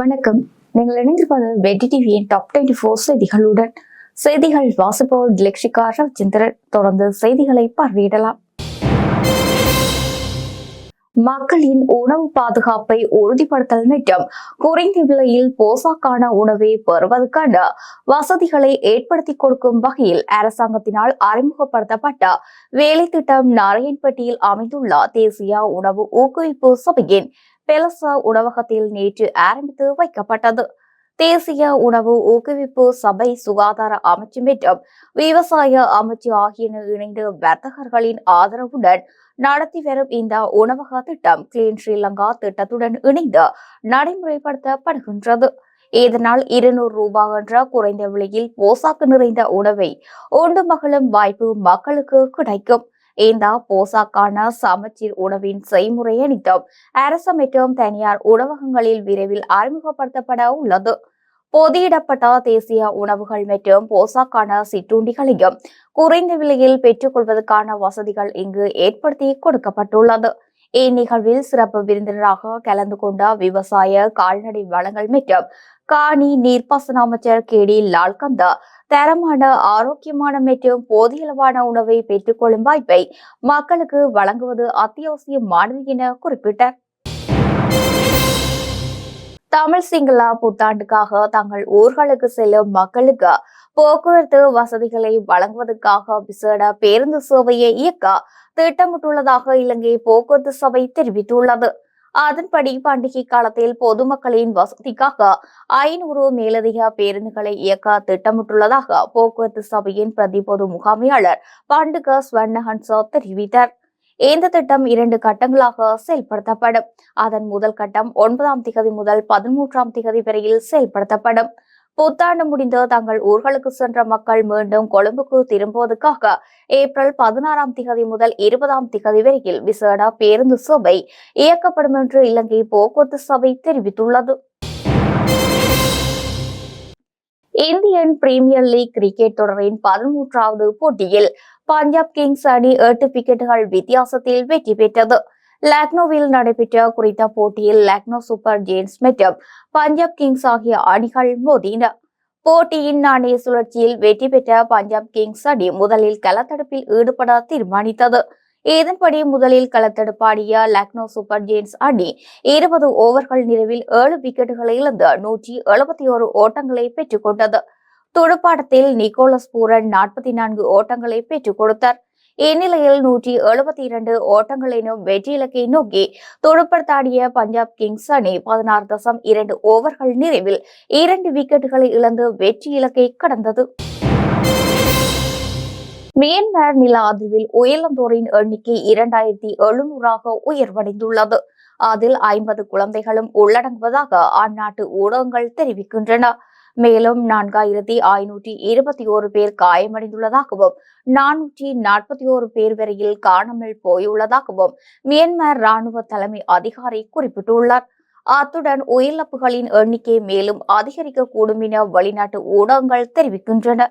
வணக்கம். நீங்கள் இணைந்திருப்பது வெட்டி டிவியின் டாப் டுவெண்ட்டி ஃபோர் செய்திகளுடன். செய்திகள் வாசிப்போர் லெக்ஷிகா ரவிச்சந்திரன். தொடர்ந்து செய்திகளை பார்வையிடலாம். மக்களின் உணவு பாதுகாப்பை உறுதிப்படுத்தல் மற்றும் குறைந்த விலையில் போசாக்கான உணவை பெறுவதற்கான வசதிகளை ஏற்படுத்தி கொடுக்கும் வகையில் அரசாங்கத்தினால் அறிமுகப்படுத்தப்பட்ட வேலை திட்டம் நாராயண்பட்டியில் அமைந்துள்ள தேசிய உணவு ஊக்குவிப்பு சபையின் பெலசா உணவகத்தில் நேற்று ஆரம்பித்து வைக்கப்பட்டது. தேசிய உணவு ஊக்குவிப்பு சபை சுகாதார அமைச்சு மற்றும் விவசாய அமைச்சு ஆகியன இணைந்து வர்த்தகர்களின் ஆதரவுடன் நடத்தி வரும் இந்த உணவக திட்டம் கிளீன் ஸ்ரீலங்கா திட்டத்துடன் இணைந்து நடைமுறைப்படுத்தப்படுகின்றது. இதனால் இருநூறு ரூபாய் என்ற குறைந்த விலையில் போசாக்கு நிறைந்த உணவை உண்டு மகளும் வாய்ப்பு மக்களுக்கு கிடைக்கும். இந்த போசாக்கான சமச்சீர் உணவின் செய்முறையை நித்தம் அரசு மற்றும் தனியார் உணவகங்களில் விரைவில் அறிமுகப்படுத்தப்பட உள்ளது. பொதியிடப்பட்ட தேசிய உணவுகள் மற்றும் போசாக்கான சிற்றுண்டிகளையும் குறைந்த விலையில் பெற்றுக்கொள்வதற்கான வசதிகள் இங்கு ஏற்படுத்தி கொடுக்கப்பட்டுள்ளது. இந்நிகழ்வில் சிறப்பு விருந்தினராக கலந்து கொண்ட விவசாய கால்நடை வளங்கள் மற்றும் காணி நீர்ப்பாசன அமைச்சர் கே டி லால்கந்தா தரமான ஆரோக்கியமான மற்றும் போதியளவான உணவை பெற்றுக்கொள்ளும் வாய்ப்பை மக்களுக்கு வழங்குவது அத்தியாவசியமானது என குறிப்பிட்டார். தமிழ் சிங்களா புத்தாண்டுக்காக தங்கள் ஊர்களுக்கு செல்லும் மக்களுக்கு போக்குவரத்து வசதிகளை வழங்குவதற்காக விசேட பேருந்து சேவையை இயக்க திட்டமிட்டுள்ளதாக இலங்கை போக்குவரத்து சபை தெரிவித்துள்ளது. அதன்படி பண்டிகை காலத்தில் பொதுமக்களின் வசதிக்காக ஐநூறு மேலதிக பேருந்துகளை இயக்க திட்டமிட்டுள்ளதாக போக்குவரத்து சபையின் பிரதி பொது முகாமையாளர் பண்டுக ஸ்வர்ணஹன்சா தெரிவித்தார். இந்த திட்டம் இரண்டு கட்டங்களாக செயல்படுத்தப்படும். அதன் முதல் கட்டம் ஒன்பதாம் திகதி முதல் பதிமூன்றாம் திகதி வரையில் செயல்படுத்தப்படும். புத்தாண்டு முடிந்து தங்கள் ஊர்களுக்கு சென்ற மக்கள் மீண்டும் கொழும்புக்கு திரும்புவதற்காக ஏப்ரல் பதினாறாம் திகதி முதல் இருபதாம் திகதி வரையில் விசேட பேருந்து சபை இயக்கப்படும் என்று இலங்கை போக்குவரத்து சபை தெரிவித்துள்ளது. இந்தியன் பிரீமியர் லீக் கிரிக்கெட் தொடரின் பதிமூன்றாவது போட்டியில் பஞ்சாப் கிங்ஸ் அணி எட்டு விக்கெட்டுகள் வித்தியாசத்தில் வெற்றி பெற்றது. லக்னோவில் நடைபெற்ற குறித்த போட்டியில் லக்னோ சூப்பர் ஜெயின்ஸ் மற்றும் பஞ்சாப் கிங்ஸ் ஆகிய அணிகள் மோதின. போட்டியின் நாணய சுழற்சியில் வெற்றி பெற்ற பஞ்சாப் கிங்ஸ் அணி முதலில் களத்தடுப்பில் ஈடுபட தீர்மானித்தது. இதன்படி முதலில் களத்தடுப்பாடிய லக்னோ சூப்பர் ஜெயின்ஸ் அணி இருபது ஓவர்கள் நிறைவில் ஏழு விக்கெட்டுகளை இழந்து நூற்றி எழுபத்தி ஒரு ஓட்டங்களை பெற்றுக் கொண்டது. துடுப்பாட்டத்தில் நிக்கோலஸ் பூரன் நாற்பத்தி நான்கு ஓட்டங்களை பெற்றுக் கொடுத்தார். இந்நிலையில் நூற்றி எழுபத்தி இரண்டு ஓட்டங்களினும் வெற்றி இலக்கை நோக்கி துடுப்படுத்தாடிய பஞ்சாப் கிங்ஸ் அணி பதினாறு தசம் இரண்டு ஓவர்கள் நிறைவில் இரண்டு விக்கெட்டுகளை இழந்து வெற்றி இலக்கை கடந்தது. மியான்மர் நில அதிர்வில் உயிரிழந்தோரின் எண்ணிக்கை இரண்டாயிரத்தி எழுநூறாக உயர்வடைந்துள்ளது. அதில் ஐம்பது குழந்தைகளும் உள்ளடங்குவதாக அந்நாட்டு ஊடகங்கள் தெரிவிக்கின்றன. மேலும் நான்காயிரத்தி ஐநூற்றி இருபத்தி ஓரு பேர் காயமடைந்துள்ளதாகவும் நானூற்றி நாற்பத்தி ஓரு பேர் வரையில் காணாமல் போயுள்ளதாகவும் மியான்மர் ராணுவ தலைமை அதிகாரி குறிப்பிட்டுள்ளார். அத்துடன் உயிரிழப்புகளின் எண்ணிக்கை மேலும் அதிகரிக்கக்கூடும் என வெளிநாட்டு ஊடகங்கள் தெரிவிக்கின்றன.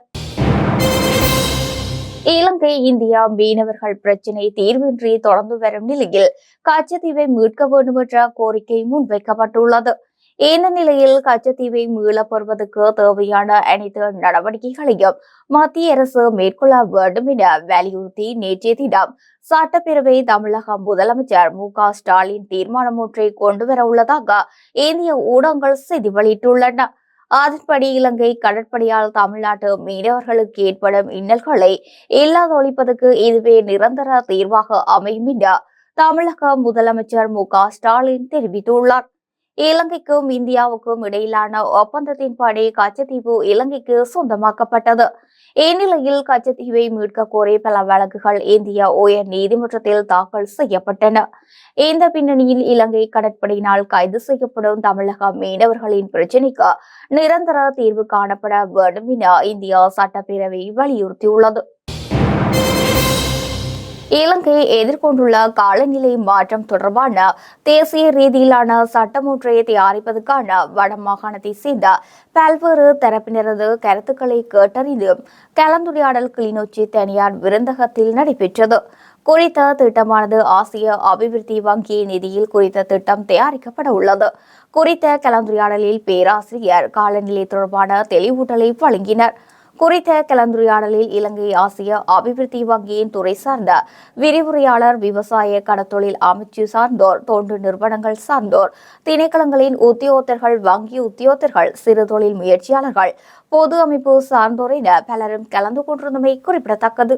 இலங்கை இந்தியா மீனவர்கள் பிரச்சினை தீர்வின்றி தொடர்ந்து வரும் நிலையில் கச்சத்தீவை மீட்க வேண்டும் என்ற கோரிக்கை முன்வைக்கப்பட்டுள்ளது. இந்த நிலையில் கச்சத்தீவை மீளப் பெறுவதற்கு தேவையான அனைத்து நடவடிக்கைகளையும் மத்திய அரசு மேற்கொள்ள வேண்டும் என வலியுறுத்தி நேற்றைய தினம் சட்டப்பேரவை தமிழக முதலமைச்சர் மு க ஸ்டாலின் தீர்மானம் ஒன்றை கொண்டு வர உள்ளதாக இந்திய ஊடகங்கள் செய்தி வெளியிட்டுள்ளன. அதன்படி இலங்கை கடற்படையால் தமிழ்நாட்டு மீனவர்களுக்கு ஏற்படும் இன்னல்களை இல்லாதொழிப்பதற்கு இதுவே நிரந்தர தீர்வாக அமையும் என தமிழக முதலமைச்சர் மு க ஸ்டாலின் தெரிவித்துள்ளார். இலங்கைக்கும் இந்தியாவுக்கும் இடையிலான ஒப்பந்தத்தின்படி கச்சத்தீவு இலங்கைக்கு சொந்தமாக்கப்பட்டது. இந்நிலையில் கச்சத்தீவை மீட்க கோரி பல வழக்குகள் இந்திய உயர் நீதிமன்றத்தில் தாக்கல் செய்யப்பட்டன. இந்த பின்னணியில் இலங்கை கடற்படையினால் கைது செய்யப்படும் தமிழக மீனவர்களின் பிரச்சினைக்கு நிரந்தர தீர்வு காணப்பட வேண்டும் என இந்தியா சட்டப்பேரவை வலியுறுத்தியுள்ளது. இலங்கை எதிர்கொண்டுள்ள காலநிலை மாற்றம் தொடர்பான தேசிய ரீதியிலான சட்டமொன்றை தயாரிப்பதற்கான வடமாகாணத்தை சேர்ந்த பல்வேறு தரப்பினரது கருத்துக்களை கேட்டறிந்து கலந்துரையாடல் கிளிநொச்சி தனியார் விருந்தகத்தில் நடைபெற்றது. குறித்த திட்டமானது ஆசிய அபிவிருத்தி வங்கி நிதியில் குறித்த திட்டம் தயாரிக்கப்பட உள்ளது. குறித்த கலந்துரையாடலில் பேராசிரியர் காலநிலை தொடர்பான தெளிவூட்டலை வழங்கினர். குறித்த கலந்துரையாடலில் இலங்கை ஆசிய அபிவிருத்தி வங்கியின் துறை சார்ந்த விரிவுரையாளர் விவசாய கடத்தொழில் அமைச்சு சார்ந்தோர் தொண்டு நிறுவனங்கள் சார்ந்தோர் திணைக்களங்களின் உத்தியோகத்தர்கள் வங்கி உத்தியோகத்தர்கள் சிறு தொழில் முயற்சியாளர்கள் பொது அமைப்பு சார்ந்தோர் என பலரும் கலந்து கொண்டிருந்தமை குறிப்பிடத்தக்கது.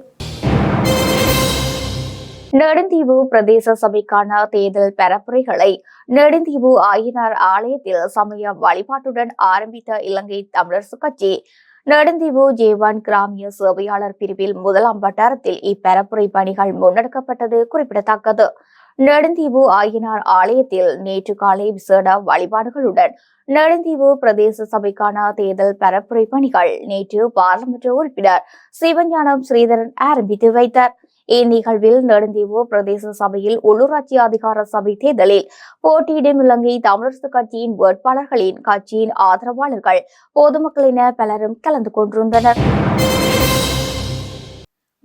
நெடுந்தீவு பிரதேச சபைக்கான தேர்தல் பரப்புரைகளை நெடுந்தீவு ஆயனார் ஆலயத்தில் சமய வழிபாட்டுடன் ஆரம்பித்த இலங்கை தமிழரசு கட்சி நெடுந்தீவு ஜேவான் கிராமிய சேவையாளர் பிரிவில் முதலாம் வட்டாரத்தில் இப்பரப்புரை பணிகள் முன்னெடுக்கப்பட்டது குறிப்பிடத்தக்கது. நெடுந்தீவு ஆயனார் ஆலயத்தில் நேற்று காலை விசேட வழிபாடுகளுடன் நெடுந்தீவு பிரதேச சபைக்கான தேர்தல் பரப்புரை பணிகள் நேற்று பாராளுமன்ற உறுப்பினர் சிவஞானம் ஸ்ரீதரன் ஆரம்பித்து வைத்தார். இந்நிகழ்வில் நெடுந்தீவு பிரதேச சபையில் உள்ளூராட்சி அதிகார சபை தேர்தலில் போட்டியிடும் இலங்கை தமிழரசு கட்சியின் வேட்பாளர்களின் கட்சியின் ஆதரவாளர்கள் பொதுமக்கள் என பலரும் கலந்து கொண்டிருந்தனர்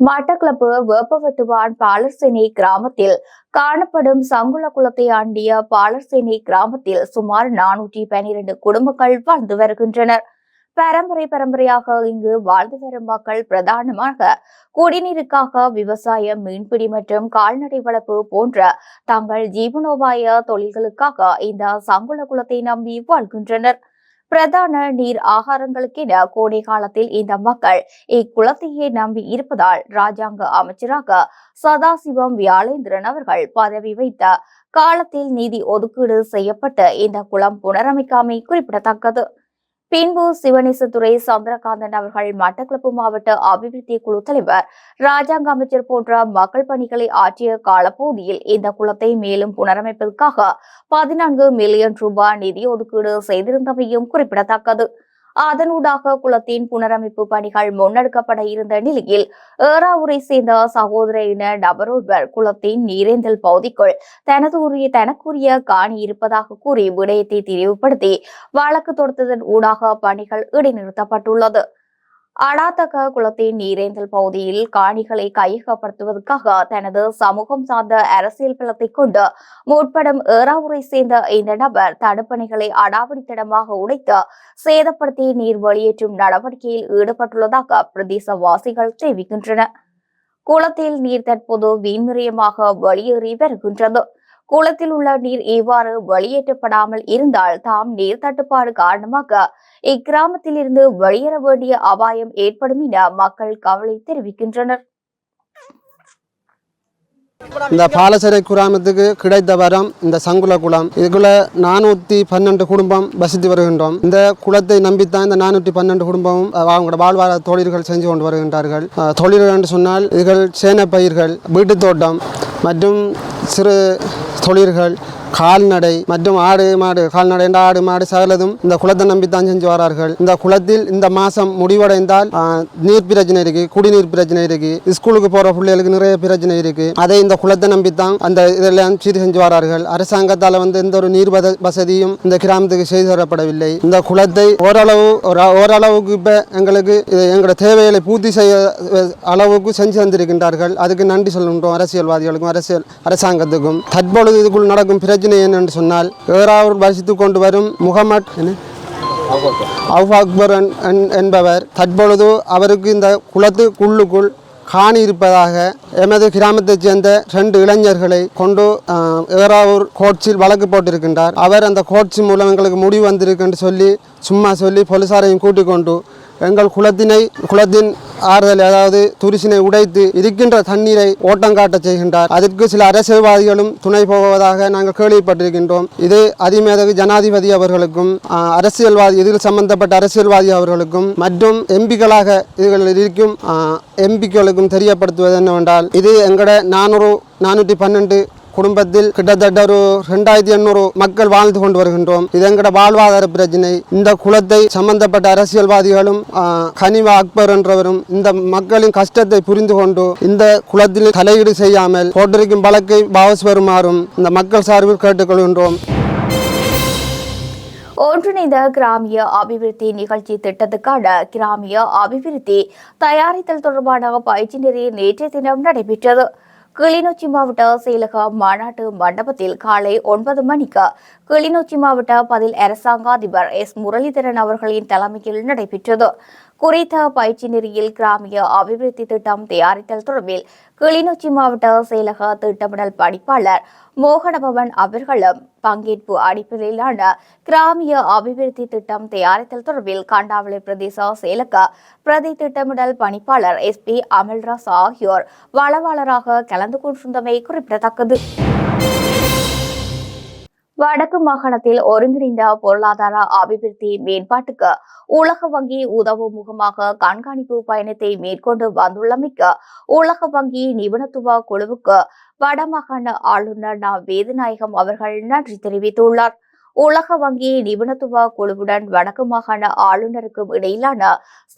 மட்டக்களப்பு வேப்பவட்டுவான் பாலர்சேனை கிராமத்தில் காணப்படும் சங்குள குளத்தை ஆண்டிய பாலர்சேனை கிராமத்தில் சுமார் நானூற்றி பனிரெண்டு குடும்பங்கள் வாழ்ந்து வருகின்றனர் பரம்பரை பரம்பரையாக இங்கு வாழ்ந்து வரும் மக்கள் பிரதானமாக குடிநீருக்காக விவசாயம் மீன்பிடி மற்றும் கால்நடை வளர்ப்பு போன்ற தங்கள் ஜீவனோபாய தொழில்களுக்காக இந்த சங்குல குளத்தை நம்பி வாழ்கின்றனர். பிரதான நீர் ஆகாரங்களுக்கென கோடை காலத்தில் இந்த மக்கள் இக்குளத்தையே நம்பி இருப்பதால் ராஜாங்க அமைச்சராக சதாசிவம் வியாழேந்திரன் அவர்கள் பதவி வைத்த காலத்தில் நிதி ஒதுக்கீடு செய்யப்பட்ட இந்த குளம் புனரமைக்காமை குறிப்பிடத்தக்கது. பின்பு சிவனேசத்துறை சந்திரகாந்தன் அவர்கள் மட்டக்களப்பு மாவட்ட அபிவிருத்தி குழு தலைவர் ராஜாங்க அமைச்சர் போன்ற மக்கள் பணிகளை ஆற்றிய காலப்பகுதியில் இந்த குளத்தை மேலும் புனரமைப்பதற்காக பதினான்கு மில்லியன் ரூபாய் நிதி ஒதுக்கீடு செய்திருந்தமையும் குறிப்பிடத்தக்கது. அதனூடாக குளத்தின் புனரமைப்பு பணிகள் முன்னெடுக்கப்பட இருந்த நிலையில் ஏறாவூரை சேர்ந்த சகோதர இன நபரொருவர் குளத்தின் நீரேந்தல் பகுதிக்குள் தனது உரிய தனக்குரிய காணி இருப்பதாக கூறி விடயத்தை தெளிவுபடுத்தி வழக்கு தொடுத்ததன் ஊடாக பணிகள் இடைநிறுத்தப்பட்டுள்ளது. அடாத்தக குளத்தின் நீரேந்தல் பகுதியில் காணிகளை கையகப்படுத்துவதற்காக தனது சமூகம் சார்ந்த அரசியல் பலத்தை கொண்டு முற்படும் ஏறாவூரை சேர்ந்த இந்த நபர் தடுப்பணைகளை அடாவடித்தனமாக உடைத்து சேதப்படுத்தி நீர் வெளியேற்றும் நடவடிக்கையில் ஈடுபட்டுள்ளதாக பிரதேசவாசிகள் தெரிவிக்கின்றனர். குளத்தில் நீர் தற்போது வீண்முறையமாக வெளியேறி வருகின்றது. குளத்தில் உள்ள நீர் இவ்வாறு வெளியேற்றப்படாமல் இருந்தால் தாம் நீர் தட்டுப்பாடு காரணமாக இக்கிராமத்தில் இருந்து வெளியேற வேண்டிய அபாயம் ஏற்படும் என மக்கள் கவலை தெரிவிக்கின்றனர். இந்த பாலசரை குராமத்துக்கு கிடைத்த வரம் இந்த சங்குல குளம். இதுக்குள்ள நானூற்றி பன்னெண்டு குடும்பம் வசித்து வருகின்றோம். இந்த குளத்தை நம்பித்தான் இந்த நானூற்றி பன்னெண்டு குடும்பமும் அவங்களோட வாழ்வார தொழில்கள் செஞ்சு கொண்டு வருகின்றார்கள். தொழில்கள் என்று சொன்னால் இதுகள் சேன பயிர்கள் வீட்டுத் தோட்டம் மற்றும் சிறு தொழில்கள் கால்நடை மற்றும் ஆடு மாடு கால்நடை என்ற ஆடு மாடு சகலதும் இந்த குளத்தை நம்பித்தான் செஞ்சு வரார்கள். இந்த குளத்தில் இந்த மாதம் முடிவடைந்தால் நீர் பிரச்சனை இருக்கு குடிநீர் பிரச்சனை இருக்கு ஸ்கூலுக்கு போற பிள்ளைகளுக்கு நிறைய பிரச்சனை இருக்கு. அதை இந்த குளத்தை நம்பித்தான் அந்த இதெல்லாம் சீர் செஞ்சு வரார்கள். அரசாங்கத்தால் வந்து எந்த ஒரு நீர் வசதியும் இந்த கிராமத்துக்கு செய்து தரப்படவில்லை. இந்த குளத்தை ஓரளவு ஒரு ஓரளவுக்கு இப்போ எங்களுக்கு இது எங்களோட தேவைகளை பூர்த்தி செய்ய அளவுக்கு செஞ்சு தந்திருக்கின்றார்கள். அதுக்கு நன்றி சொல்கின்றோம் அரசியல்வாதிகளுக்கும் அரசியல் அரசாங்கத்துக்கும். தற்பொழுது இதுக்குள் நடக்கும் பிரச்சனை என்னென்று சொன்னால் ஏறாவூர் வசித்து கொண்டு வரும் முகமட் அவு அக்பர் என்பவர். தற்பொழுது அவருக்கு இந்த குளத்துக்குள்ளுக்குள் காணி இருப்பதாக எமது கிராமத்தைச் சேர்ந்த ரெண்டு இளைஞர்களை கொண்டு எவராவூர் ஏறாவூர் கோட்ஸில் வழக்கு போட்டிருக்கின்றார். அவர் அந்த கோட்சி மூலம் எங்களுக்கு முடிவு வந்திருக்குன்னு சொல்லி சும்மா சொல்லி போலீசாரையும் கூட்டிக் கொண்டு எங்கள் குளத்தினை குளத்தின் ஆறுதல் அதாவது துரிசினை உடைத்து இருக்கின்ற தண்ணீரை ஓட்டங்காட்ட செய்கின்றார். அதற்கு சில அரசியல்வாதிகளும் துணை போவதாக நாங்கள் கேள்விப்பட்டிருக்கின்றோம். இது அதிமேதகு ஜனாதிபதி அவர்களுக்கும் அரசியல்வாதி இதில் சம்பந்தப்பட்ட அரசியல்வாதி அவர்களுக்கும் மற்றும் எம்பிக்களாக இதில் இருக்கும் எம்பிக்களுக்கும் தெரியப்படுத்துவது என்னவென்றால் இது எங்களோட நானூறு நானூற்றி பன்னெண்டு குடும்பத்தில் கிட்டத்தட்ட ஒரு ரெண்டாயிரத்தி எண்ணூறு மக்கள் வாழ்ந்து கொண்டு வருகின்றோம். இது எங்கட வாழ்வாதார பிரச்சனை. இந்த குளத்தை சம்பந்தப்பட்ட அரசியல்வாதிகளும் கனிவா அக்பர் என்றவரும் இந்த மக்களின் கஷ்டத்தை புரிந்து கொண்டு இந்த குளத்தில் தலையீடு செய்யாமல் போட்டிருக்கும் வழக்கை வாபஸ் வருமாறும் இந்த மக்கள் சார்பில் கேட்டுக்கொள்கின்றோம் ஒன்றிணைந்த கிராமிய அபிவிருத்தி நிகழ்ச்சி திட்டத்துக்கான கிராமிய அபிவிருத்தி தயாரித்தல் தொடர்பான பயிற்சி நிறைய நேற்றைய தினம் நடைபெற்றது. கிளிநொச்சி மாவட்ட செயலக மாநாட்டு மண்டபத்தில் காலை ஒன்பது மணிக்கு கிளிநொச்சி மாவட்ட பதில் அரசாங்க அதிபர் எஸ். முரளிதரன் அவர்களின் தலைமையில் நடைபெற்றது. குறித்த பயிற்சி நெறியில் கிராமிய அபிவிருத்தி திட்டம் தயாரித்தல் தொடர்பில் கிளிநொச்சி மாவட்ட செயலக திட்டமிடல் பணிப்பாளர் மோகனபவன் அவர்களும் பங்கேற்பு அடிப்படையிலான கிராமிய அபிவிருத்தி திட்டம் தயாரித்தல் தொடர்பில் கண்டாவளை பிரதேச செயலக பிரதி திட்டமிடல் பணிப்பாளர் எஸ் பி அமல்ராஸ் ஆகியோர் வளவாளராக கலந்து கொண்டிருந்தமை குறிப்பிடத்தக்கது. வடக்கு மாகாணத்தில் ஒருங்கிணைந்த பொருளாதார அபிவிருத்தி மேம்பாட்டுக்கு உலக வங்கி உதவும் முகமாக கண்காணிப்பு பயணத்தை மேற்கொண்டு வந்துள்ளமைக்கு உலக வங்கி நிபுணத்துவ குழுவுக்கு வடமாகாண ஆளுநர் நா. வேதநாயகம் அவர்கள் நன்றி தெரிவித்துள்ளார். உலக வங்கி நிபுணத்துவ குழுவுடன் வடக்கு மாகாண ஆளுநருக்கும் இடையிலான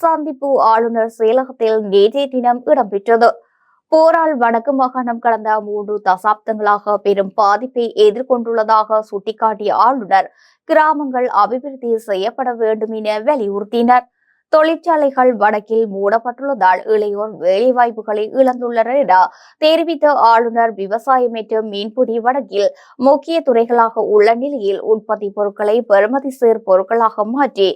சந்திப்பு ஆளுநர் செயலகத்தில் நேற்றைய தினம் இடம்பெற்றது. போரால் வடக்கு மாகாணம் கடந்த மூன்று தசாப்தங்களாக பெரும் பாதிப்பை எதிர்கொண்டுள்ளதாக சுட்டிக்காட்டிய ஆளுநர் கிராமங்கள் அபிவிருத்தி செய்யப்பட வேண்டும் என வலியுறுத்தினர். தொழிற்சாலைகள் வடக்கில் மூடப்பட்டுள்ளதால் இளையோர் வேலைவாய்ப்புகளை இழந்துள்ளனர் என தெரிவித்த ஆளுநர் விவசாயம் மற்றும் மீன்பிடி வடக்கில் முக்கிய துறைகளாக உள்ள நிலையில் உற்பத்தி பொருட்களை பெறுமதி சேர் பொருட்களாக மாற்றி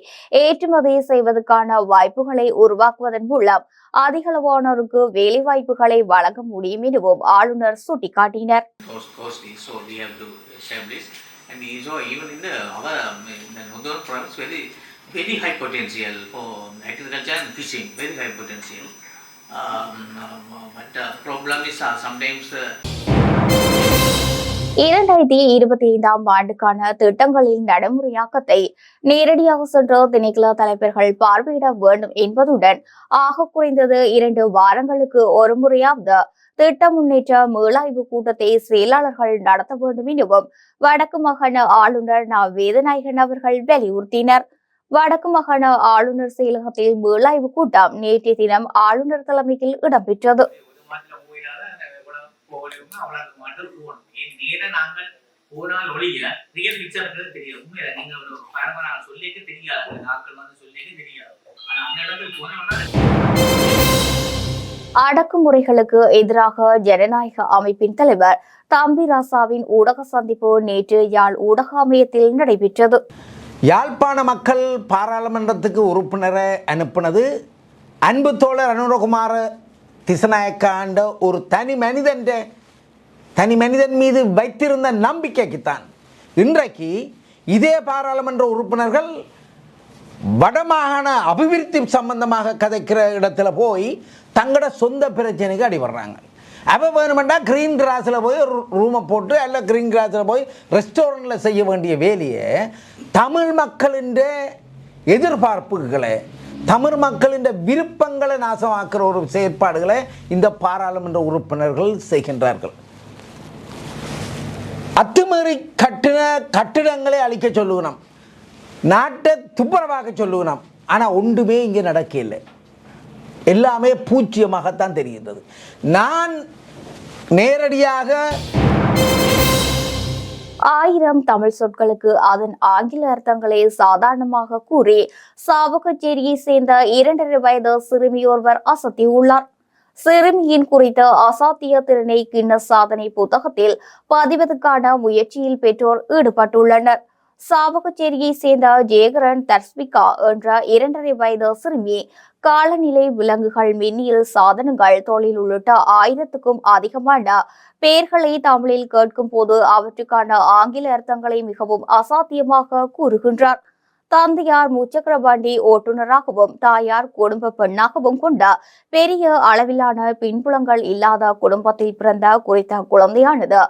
ஏற்றுமதி செய்வதற்கான வாய்ப்புகளை உருவாக்குவதன் மூலம் அதிகளவானோருக்கு வேலைவாய்ப்புகளை வழங்க முடியும் எனவும் ஆளுநர் சுட்டிக்காட்டினர் cost costly, so we have to establish. And so even in the our um, in the northern province, very very high potential for agriculture and fishing, very high potential. Um, um, but the problem is uh, sometimes uh, இரண்டாயிரத்தி இருபத்தி ஐந்தாம் ஆண்டுக்கான திட்டங்களின் நடைமுறையாக்கத்தை நேரடியாக சென்று திணைக்கள தலைவர்கள் பார்வையிட வேண்டும் என்பதுடன் ஆக குறைந்தது இரண்டு வாரங்களுக்கு ஒரு முறையாவது திட்ட முன்னேற்ற மீளாய்வு கூட்டத்தை செயலாளர்கள் நடத்த வேண்டும் எனவும் வடக்கு மாகாண ஆளுநர் நா. வேதநாயகன் அவர்கள் வலியுறுத்தினர். வடக்கு மாகாண ஆளுநர் செயலகத்தில் மீளாய்வு கூட்டம் நேற்றைய தினம் ஆளுநர் தலைமையில் இடம்பெற்றது. போனால் ஒழிய ரியல் பிக்சர்ன்றது தெரியாது. உண்மையில நீங்க ஒரு பரம்பரை சொல்லிட்டு தெரியாது. நாட்கள் வந்து சொல்லிட்டு தெரியாது. ஆனா அந்த இடத்துக்கு போனோம்னா அடக்குமுறைகளுக்கு எதிராக ஜனநாயக அமைப்பின் தலைவர் தம்பி ராசாவின் ஊடக சந்திப்பு நேற்று யாழ் ஊடக அமையத்தில் நடைபெற்றது. யாழ்ப்பாண மக்கள் பாராளுமன்றத்துக்கு உறுப்பினரை அனுப்புனது அன்பு தோழர் அனுரகுமார திசநாயக்காண்ட ஒரு தனி மனிதன் தனி மனிதன் மீது வைத்திருந்த நம்பிக்கைக்குத்தான். இன்றைக்கு இதே பாராளுமன்ற உறுப்பினர்கள் வடமாகாண அபிவிருத்தி சம்பந்தமாக கதைக்கிற இடத்துல போய் தங்களோட சொந்த பிரச்சனைக்கு அடிபடுறாங்க. அப்போ வேணுமெண்டா க்ரீன் கிராஸில் போய் ரூமை போட்டு அல்ல க்ரீன் கிராஸில் போய் ரெஸ்டாரண்ட்டில் செய்ய வேண்டிய வேலையை தமிழ் மக்களின் எதிர்பார்ப்புகளை தமிழ் மக்களின் விருப்பங்களை நாசமாக்குற ஒரு செயற்பாடுகளை இந்த பாராளுமன்ற உறுப்பினர்கள் செய்கின்றார்கள். அத்துமீறி கட்டின கட்டிடங்களை அழிக்க சொல்லுவோம். நாட்டை துப்புரவாக்க சொல்லுவோம். ஆனால் ஒன்றுமே இங்கே நடக்கல எல்லாமே பூச்சியமாகத்தான் தெரிகின்றது. நான் நேரடியாக ஆயிரம் தமிழ் சொற்களுக்கு அதன் ஆங்கில அர்த்தங்களை சாதாரணமாக கூறி சாவகச்சேரியை சேர்ந்த இரண்டரை வயது சிறுமியோர்வர் அசத்தியுள்ளார். சிறுமியின் குறித்த அசாத்திய திறனை கிண்ண சாதனை புத்தகத்தில் பதிவதற்கான முயற்சியில் பெற்றோர் ஈடுபட்டுள்ளனர். சாவகச்சேரியை சேர்ந்த ஜெயகரன் தர்ஸ்மிகா என்ற இரண்டரை வயது சிறுமி காலநிலை விலங்குகள் மின்னியல் சாதனங்கள் தொழில் உள்ளிட்ட ஆயிரத்துக்கும் அதிகமான பெயர்களை தமிழில் கேட்கும் போது அவற்றுக்கான ஆங்கில அர்த்தங்களை மிகவும் அசாத்தியமாக கூறுகின்றார். தந்தையார் முச்சக்கர வண்டி ஓட்டுநராகவும் தாயார் குடும்ப பெண்ணாகவும் கொண்ட பெரிய அளவிலான பின்புலங்கள் இல்லாத குடும்பத்தில் பிறந்த குறித்த குழந்தையானது.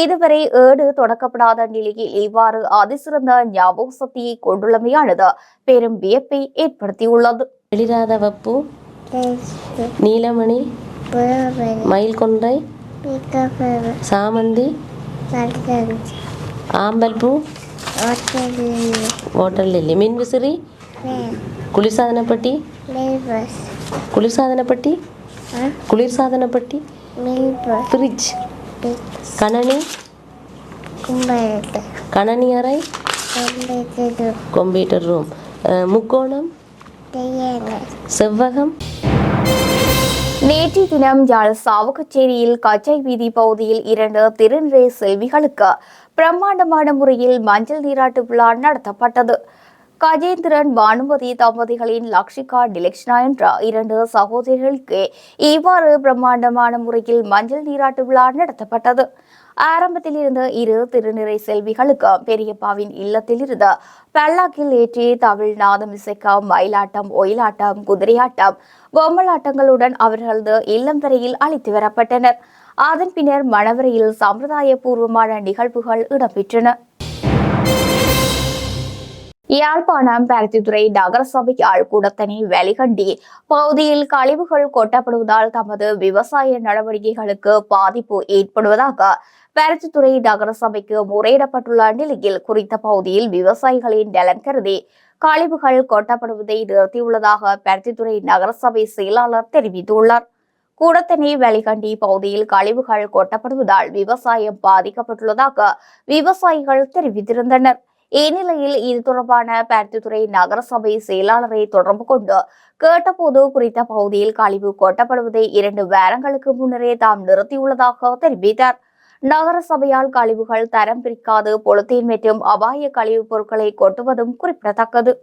இதுவரை ஏடு தொடக்கப்படாத நிலையில் இவ்வாறு அதிசிறந்த ஞாபக சக்தியை கொண்டுள்ளமையானது பெரும் வியப்பை ஏற்படுத்தியுள்ளது. எழிராதவப்பு நீலமணி மயில் கொன்றை சாமந்தி ஆம்பல் பூ வாட்டர் லில்லி மின் விசிறி? குளிர்சாதன பெட்டி மில் பஸ் குளிர்சாதன பெட்டி குளிர்சாதன பெட்டி மில் பஸ் ஃப்ரிட்ஜ் கணனி? கணனி அறை? கம்ப்யூட்டர் ரூம் முக்கோணம்? செவ்வகம்? நேற்று தினம் யாழ் சாவகச்சேரியில் கச்சை வீதி பகுதியில் இரண்டு திருநிறை செல்விகளுக்கு பிரம்மாண்டமான முறையில் மஞ்சள் நீராட்டு விழா நடத்தப்பட்டது. கஜேந்திரன் பானுமதி தம்பதிகளின் லக்ஷிகா டிலக்ஷனா என்ற இரண்டு சகோதரிகளுக்கு இவ்வாறு பிரம்மாண்டமான முறையில் மஞ்சள் நீராட்டு விழா நடத்தப்பட்டது. ஆரம்பத்தில் இருந்த இரு திருநிறை செல்விகளுக்கு பெரியப்பாவின் இல்லத்தில் இருந்து பல்லாக்கில் ஏற்றி தமிழ் நாதம் இசைக்க மயிலாட்டம் ஒயிலாட்டம் குதிரையாட்டம் பொம்மலாட்டங்களுடன் அவர்களது இல்லம் வரையில் அழைத்து வரப்பட்டனர். அதன் பின்னர் மணவரையில் சம்பிரதாய பூர்வமான நிகழ்வுகள் இடம்பெற்றன. யாழ்ப்பாணம் பருத்தித்துறை நகரசபை கூடத்தனி வெளிகண்டி பகுதியில் கழிவுகள் கொட்டப்படுவதால் தமது விவசாய நடவடிக்கைகளுக்கு பாதிப்பு ஏற்படுவதாக பருத்தித்துறை நகரசபைக்கு முறையிடப்பட்டுள்ள நிலையில் குறித்த பகுதியில் விவசாயிகளின் நலன் கருதி கழிவுகள் கொட்டப்படுவதை நிறுத்தியுள்ளதாக பருத்தித்துறை நகரசபை செயலாளர் தெரிவித்துள்ளார். கூடத்தனி வெளிகண்டி பகுதியில் கழிவுகள் கொட்டப்படுவதால் விவசாயம் பாதிக்கப்பட்டுள்ளதாக விவசாயிகள் தெரிவித்திருந்தனர். இந்நிலையில் இது தொடர்பான பருத்தித்துறை நகரசபை செயலாளரை தொடர்பு கொண்டு கேட்டபோது குறித்த பகுதியில் கழிவு கொட்டப்படுவதை இரண்டு வாரங்களுக்கு முன்னரே தாம் நிறுத்தியுள்ளதாக தெரிவித்தார். நகரசபையால் கழிவுகள் தரம் பிரிக்காது பொலித்தீன் மற்றும் அபாய கழிவுப் பொருட்களை கொட்டுவதும் குறிப்பிடத்தக்கது.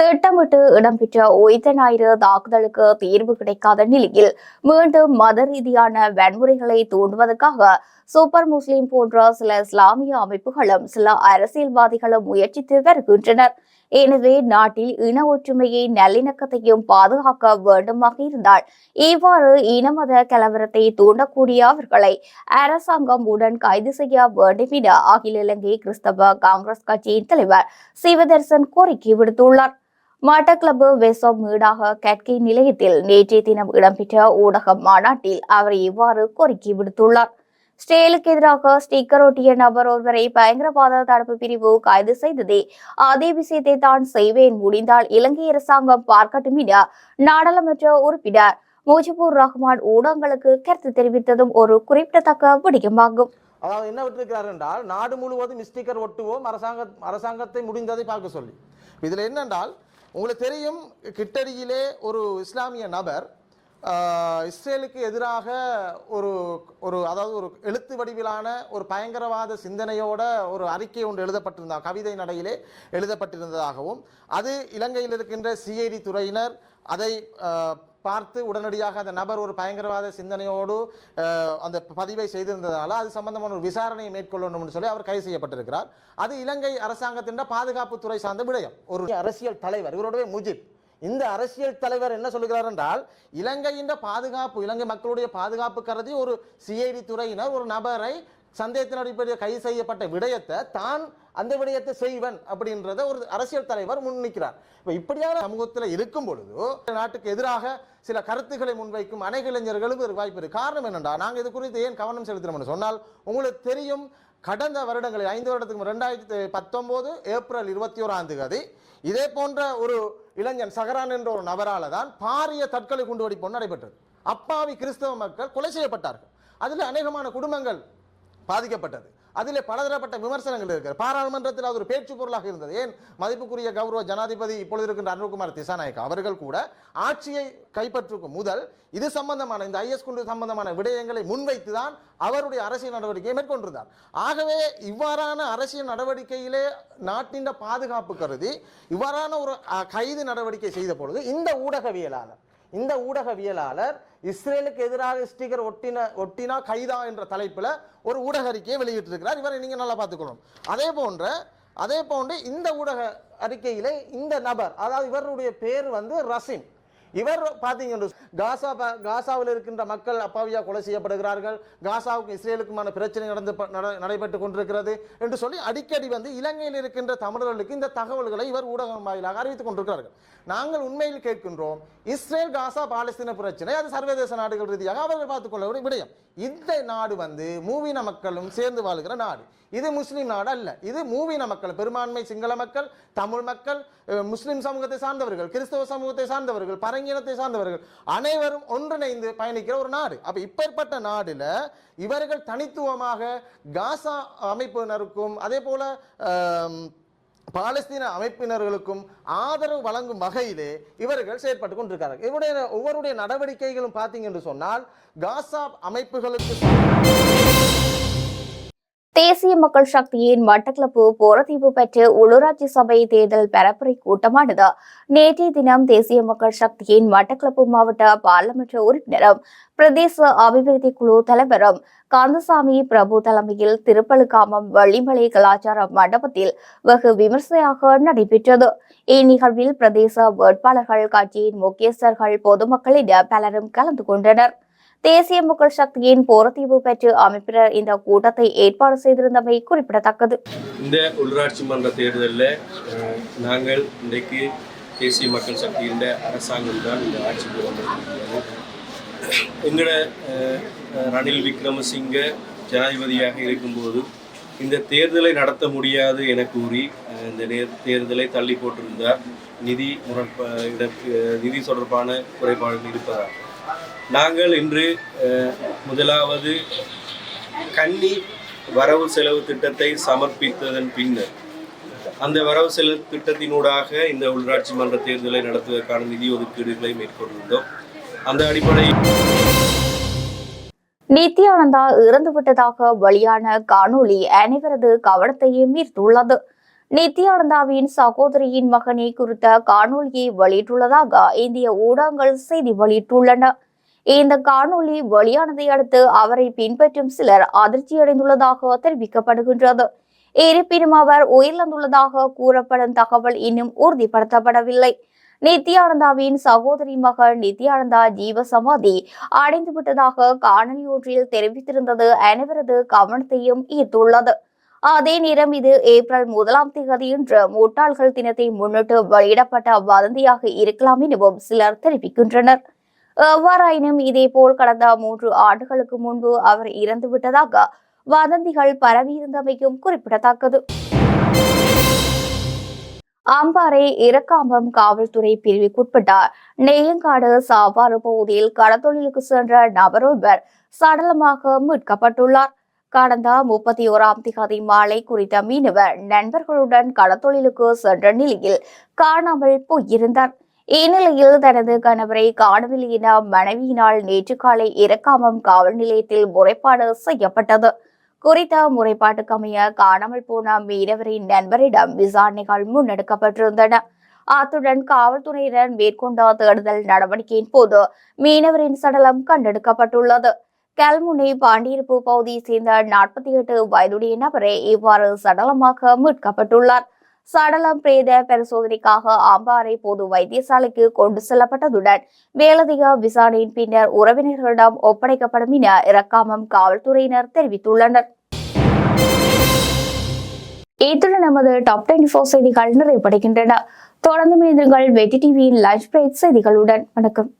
திட்டமிட்டு இடம்பெற்ற உயிர்த்த ஞாயிறு தாக்குதலுக்கு தீர்வு கிடைக்காத நிலையில் மீண்டும் மத ரீதியான வன்முறைகளை தூண்டுவதற்காக சூப்பர் முஸ்லிம் போன்ற சில இஸ்லாமிய அமைப்புகளும் சில அரசியல்வாதிகளும் முயற்சித்து வருகின்றனர். எனவே நாட்டில் இன ஒற்றுமையை நல்லிணக்கத்தையும் பாதுகாக்க வேண்டுமாக இருந்தால் இவ்வாறு இனமத கலவரத்தை தூண்டக்கூடிய அவர்களை அரசாங்கம் உடன் கைது செய்ய வேண்டும் என அகில இலங்கை கிறிஸ்தவ காங்கிரஸ் கட்சியின் தலைவர் சிவதர்சன் கோரிக்கை விடுத்துள்ளார். மட்டக்களப்பு வெசம் மீடாக கட்கை நிலையத்தில் நேற்றைய தினம் இடம்பெற்ற ஊடக மாநாட்டில் அவர் இவ்வாறு கோரிக்கை விடுத்துள்ளார். ஸ்டேலுக்கு எதிராக ஸ்டிக்கர் ஒட்டிய நபர் ஒருவரை பயங்கரவாத தடுப்பு பிரிவு கைது செய்ததே அதே விஷயத்தை தான் செய்வேன். முடிந்தால் இலங்கை அரசாங்கம் பார்க்கட்டும் என நாடாளுமன்ற உறுப்பினர் முஜிபுர் ரஹ்மான் ஊடகங்களுக்கு கருத்து தெரிவித்ததும் ஒரு குறிப்பிடத்தக்க விடயமாகும். அதாவது என்ன விட்டிருக்கிறார் என்றால் நாடு முழுவதும் ஸ்டிக்கர் ஒட்டுவோம் அரசாங்க அரசாங்கத்தை முடிந்ததை பார்க்க சொல்லி. இதில் என்னென்றால் உங்களுக்கு தெரியும் கிட்டடியிலே ஒரு இஸ்லாமிய நபர் இஸ்ரேலுக்கு எதிராக ஒரு ஒரு அதாவது ஒரு எழுத்து வடிவிலான ஒரு பயங்கரவாத சிந்தனையோட ஒரு அறிக்கை ஒன்று எழுதப்பட்டிருந்தா கவிதை நடையிலே எழுதப்பட்டிருந்ததாகவும் அது இலங்கையில் இருக்கின்ற சிஐடி துறையினர் அதை பார்த்து உடனடியாக அந்த நபர் ஒரு பயங்கரவாத சிந்தனையோடு அந்த பதிவை செய்திருந்ததால் அது சம்பந்தமான ஒரு விசாரணையை மேற்கொள்ளணும்னு சொல்லி அவர் கைது செய்யப்பட்டிருக்கிறார். அது இலங்கை அரசாங்கத்தின் பாதுகாப்புத்துறை சார்ந்த விடயம். ஒரு அரசியல் தலைவர் இவருடைய முஜிப். இந்த அரசியல் தலைவர் என்ன சொல்லுகிறார் என்றால் இலங்கையின் பாதுகாப்பு இலங்கை மக்களுடைய பாதுகாப்பு கருதி ஒரு சிஐடி துறையினர் ஒரு நபரை சந்தேகத்தின் அடிப்படையில் கைது செய்யப்பட்ட விடயத்தை தான் அந்த விடயத்தை செய்வன் அப்படின்றத ஒரு அரசியல் தலைவர் முன்னிக்கிறார். இப்போ இப்படியான சமூகத்தில் இருக்கும் பொழுது நாட்டுக்கு எதிராக சில கருத்துக்களை முன்வைக்கும் அநேக இளைஞர்களும் ஒரு வாய்ப்பு இருக்கு. காரணம் என்னென்றா நாங்கள் இது குறித்து ஏன் கவனம் செலுத்துறோம்னு சொன்னால் உங்களுக்கு தெரியும் கடந்த வருடங்களில் ஐந்து வருடத்துக்கு ரெண்டாயிரத்தி பத்தொம்போது ஏப்ரல் இருபத்தி ஓராம் தேதி இதே போன்ற ஒரு இளைஞன் சகரான் என்ற ஒரு நபரால தான் பாரிய தற்கொலை குண்டுவெடிப்பு நடைபெற்றது. அப்பாவி கிறிஸ்தவ மக்கள் கொலை செய்யப்பட்டார்கள். அதில் அநேகமான குடும்பங்கள் பாதிக்கப்பட்டது. அதில் பலதரப்பட்ட விமர்சனங்கள் இருக்கிறது. பாராளுமன்றத்தில் அது ஒரு பேச்சு பொருளாக இருந்தது. ஏன்? மதிப்புக்குரிய கௌரவ ஜனாதிபதி இப்பொழுது இருக்கின்ற அனுகுமார் திசாநாயக் அவர்கள் கூட ஆட்சியை கைப்பற்றுக்கும் முதல் இது சம்பந்தமான இந்த ஐஎஸ் குண்டு சம்பந்தமான விடயங்களை முன்வைத்து தான் அவருடைய அரசியல் நடவடிக்கையை மேற்கொண்டிருந்தார். ஆகவே இவ்வாறான அரசியல் நடவடிக்கையிலே நாட்டின் பாதுகாப்பு கருதி இவ்வாறான ஒரு கைது நடவடிக்கை செய்த பொழுது இந்த ஊடகவியலாளர் இந்த ஊடகவியலாளர் இஸ்ரேலுக்கு எதிராக ஸ்டிக்கர் ஒட்டின ஒட்டினா கைதா என்ற தலைப்பில் ஒரு ஊடக அறிக்கையை வெளியிட்டிருக்கிறார். இவரை நீங்கள் நல்லா பார்த்துக்கணும். அதே போன்ற அதே போன்று இந்த ஊடக அறிக்கையில் இந்த நபர் அதாவது இவருடைய பேர் வந்து ரசின் இவர் பார்த்தீங்கன்னா காசா ப- காசாவில் இருக்கின்ற மக்கள் அப்பாவியாக கொலை செய்யப்படுகிறார்கள். காசாவுக்கும் இஸ்ரேலுக்குமான பிரச்சனை நடந்து நடைபெற்று கொண்டிருக்கிறது என்று சொல்லி அடிக்கடி வந்து இலங்கையில் இருக்கின்ற தமிழர்களுக்கு இந்த தகவல்களை இவர் ஊடகம் வாயிலாக அறிவித்துக் கொண்டிருக்கிறார்கள். நாங்கள் உண்மையில் கேட்கின்றோம் இஸ்ரேல் காசா பாலஸ்தீன பிரச்சனை அது சர்வதேச நாடுகள் ரீதியாக அவர்கள் பார்த்துக்கொள்ள விடயம். இந்த நாடு வந்து மூவின மக்களும் சேர்ந்து வாழுகிற நாடு. இது முஸ்லீம் நாடு அல்ல. இது மூவின மக்கள் பெரும்பான்மை சிங்கள மக்கள் தமிழ் மக்கள் முஸ்லீம் சமூகத்தை சார்ந்தவர்கள் கிறிஸ்தவ சமூகத்தை சார்ந்தவர்கள் பரங்கினத்தை சார்ந்தவர்கள் அனைவரும் ஒன்றிணைந்து பயணிக்கிற ஒரு நாடு. அப்போ இப்பேற்பட்ட நாடில் இவர்கள் தனித்துவமாக காசா அமைப்பினருக்கும் அதே போல பாலஸ்தீன அமைப்பினர்களுக்கும் ஆதரவு வழங்கும் வகையிலே இவர்கள் செயற்பட்டு கொண்டிருக்கிறார்கள். இவருடைய ஒவ்வொருடைய நடவடிக்கைகளும் பார்த்தீங்க என்று சொன்னால் காசா அமைப்புகளுக்கு தேசிய மக்கள் சக்தியின் மட்டக்களப்பு போரதீவு பெற்று உள்ளூராட்சி சபை தேர்தல் பரப்புரை கூட்டமானது. நேற்றைய தினம் தேசிய மக்கள் சக்தியின் மட்டக்களப்பு மாவட்ட பாராளுமன்ற உறுப்பினரும் பிரதேச அபிவிருத்தி குழு தலைவரும் கந்தசாமி பிரபு தலைமையில் திருப்பழுக்காமம் வள்ளிமலை கலாச்சார மண்டபத்தில் வெகு விமர்சையாக நடைபெற்றது. இந்நிகழ்வில் பிரதேச வேட்பாளர்கள் கட்சியின் முக்கியஸ்தர்கள் பொதுமக்களிடம் பலரும் கலந்து கொண்டனர். தேசிய மக்கள் சக்தியின் போரத்தீவு பெற்று அமைப்பினர் இந்த கூட்டத்தை ஏற்பாடு செய்திருந்தமை குறிப்பிடத்தக்கது. இந்த உள்ளாட்சி மன்ற தேர்தலில் நாங்கள் இன்றைக்கு தேசிய மக்கள் சக்தியின் அரசாங்கம் தான் இந்த ஆட்சிக்கு வந்திருக்கிறது எங்களோட அஹ், ரணில் விக்ரமசிங்க ஜனாதிபதியாக இருக்கும்போது இந்த தேர்தலை நடத்த முடியாது என கூறி இந்த நேர் தேர்தலை தள்ளி போட்டிருந்தார். நிதி முரண்பா இட- நிதி தொடர்பான குறைபாடுகள் இருப்பதாக நாங்கள் இன்று முதலாவது கன்னி வரவு செலவு திட்டத்தை சமர்ப்பித்ததன் பின்னர் அந்த வரவு செலவு திட்டத்தினூடாக இந்த உள்ளாட்சி மன்ற தேர்தலை நடத்துவதற்கான நிதி ஒதுக்கீடுகளை மேற்கொண்டிருந்தோம். அந்த அடிப்படையில் நித்யானந்தா இறந்துவிட்டதாக வெளியான காணொளி அனைவரது கவனத்தையும் ஈர்த்துள்ளது. நித்யானந்தாவின் சகோதரியின் மகனை குறித்த காணொலியை வெளியிட்டுள்ளதாக இந்திய ஊடகங்கள் செய்தி வெளியிட்டுள்ளன. இந்த காணொளி வெளியானதை அடுத்து அவரை பின்பற்றும் சிலர் அதிர்ச்சியடைந்துள்ளதாக தெரிவிக்கப்படுகின்றது. இருப்பினும் அவர் உயிரிழந்துள்ளதாக கூறப்படும் தகவல் இன்னும் உறுதிப்படுத்தப்படவில்லை. நித்யானந்தாவின் சகோதரி மகள் நித்யானந்தா ஜீவசமாதி அடைந்து விட்டதாக காணொலி ஒன்றில் தெரிவித்திருந்தது அனைவரது கவனத்தையும் ஈர்த்துள்ளது. அதே நேரம் இது ஏப்ரல் முதலாம் தேதி என்று முட்டாள்கள் தினத்தை முன்னிட்டு வெளியிடப்பட்ட வதந்தியாக இருக்கலாம் எனவும் சிலர் தெரிவிக்கின்றனர். எவ்வாறாயினும் இதேபோல் கடந்த மூன்று ஆண்டுகளுக்கு முன்பு அவர் இறந்து விட்டதாக வதந்திகள் பரவியிருந்தமையும் குறிப்பிடத்தக்கது. அம்பாறை இறக்காம்பம் காவல்துறை பிரிவுக்குட்பட்ட நெய்யங்காடு சாவாறு பகுதியில் கடத்தொழிலுக்கு சென்ற நபரொருவர் சடலமாக மீட்கப்பட்டுள்ளார். கடந்த முப்பத்தி ஓராம் திகதி மாலை குறித்த மீனவர் நண்பர்களுடன் கடத்தொழிலுக்கு சென்ற நிலையில் காணாமல் போயிருந்தார். இந்நிலையில் தனது கணவரை காணவில்லையின மனைவியினால் நேற்று காலை இறக்காமம் காவல் நிலையத்தில் முறைப்பாடு செய்யப்பட்டது. குறித்த முறைப்பாட்டுக்கமைய காணாமல் போன மீனவரின் நண்பரிடம் விசாரணைகள் முன்னெடுக்கப்பட்டிருந்தன. அத்துடன் காவல்துறையினர் மேற்கொண்ட தேடுதல் நடவடிக்கையின் போது மீனவரின் சடலம் கண்டெடுக்கப்பட்டுள்ளது. கல்முனை பாண்டியிருப்பு பகுதியை சேர்ந்த நாற்பத்தி எட்டு வயதுடைய நபரே இவ்வாறு சடலமாக மீட்கப்பட்டுள்ளார். சடலம் பிரேத பரிசோதனைக்காக அம்பாறை பொது வைத்தியசாலைக்கு கொண்டு செல்லப்பட்டதுடன் மேலதிக விசாரணையின் பின்னர் உறவினர்களிடம் ஒப்படைக்கப்படும் என இறக்காமம் காவல்துறையினர் தெரிவித்துள்ளனர். இத்துடன் நமது டாப் டுவெண்டி ஃபோர் செய்திகள் நிறைவடைகின்றன தொடர்ந்து மீண்டுங்கள் வெற்றி டிவியின் லஞ்ச் பிரேக் செய்திகளுடன் வணக்கம்.